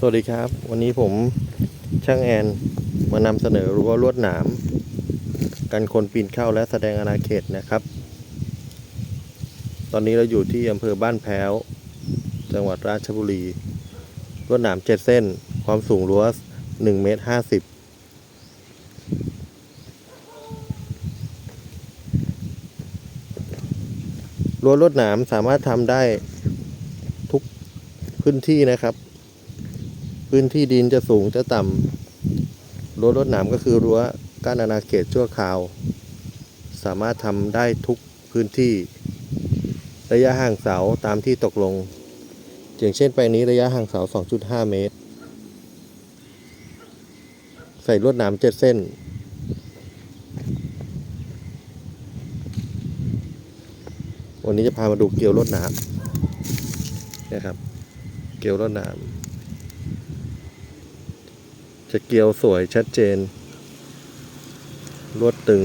สวัสดีครับ วันนี้ผมช่างแอนมานำเสนอรั้วลวดหนามกันคนปีนเข้าและแสดงอาณาเขตนะครับ ตอนนี้เราอยู่ที่อำเภอบ้านแพ้ว จังหวัดราชบุรีลวดหนามเจ็ดเส้น ความสูงรั้วหนึ่งเมตรห้าสิบรั้วลวดหนามสามารถทำได้ทุกพื้นที่นะครับ พื้นที่ดินจะสูงจะต่ำรั้วรวดหนามก็คือรั้วกั้นอาณาเขตชั่วคราว สามารถทำได้ทุกพื้นที่ ระยะห่างเสาตามที่ตกลง อย่างเช่นไปนี้ระยะห่างเสา 2.5 เมตร ใส่ลวดหนามเจ็ดเส้น วันนี้จะพามาดูเกลียวลวดหนามนะครับ เกลียวลวดหนาม จะเกลียวสวยชัดเจนรวดตึง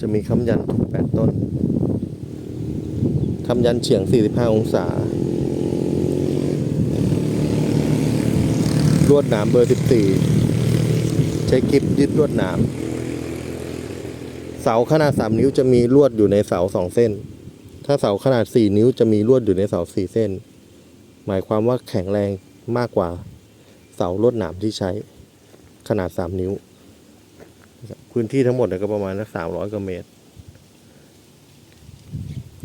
จะมีคำยันถูกแปดต้นคำยันเฉียง 45 องศา ลวดหนามเบอร์ 14 ใช้กิบยึดลวดหนาม เสาขนาด 3 นิ้วจะมีลวดอยู่ในเสา 2 เส้น ถ้าเสาขนาด 4 นิ้วจะมีลวดอยู่ในเสา 4 เส้น หมายความว่าแข็งแรงมากกว่าเสาลวดหนามที่ใช้ขนาด 3 นิ้ว พื้นที่ทั้งหมดก็ประมาณสักสามร้อยกว่าเมตร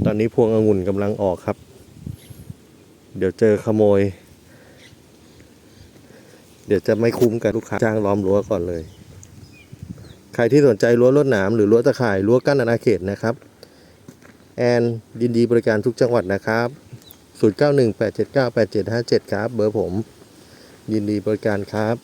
ตอนนี้พวงองุ่นกำลังออกครับ เดี๋ยวเจอขโมย เดี๋ยวจะไม่คุ้มกับลูกค้าจ้างล้อมรั้วก่อนเลย ใครที่สนใจรั้วลวดหนามหรือรั้วตะข่ายรั้วกั้นอาณาเขตนะครับ แอนยินดีบริการทุกจังหวัดนะครับ 0918798757 ครับ เบอร์ผม ยินดีบริการครับ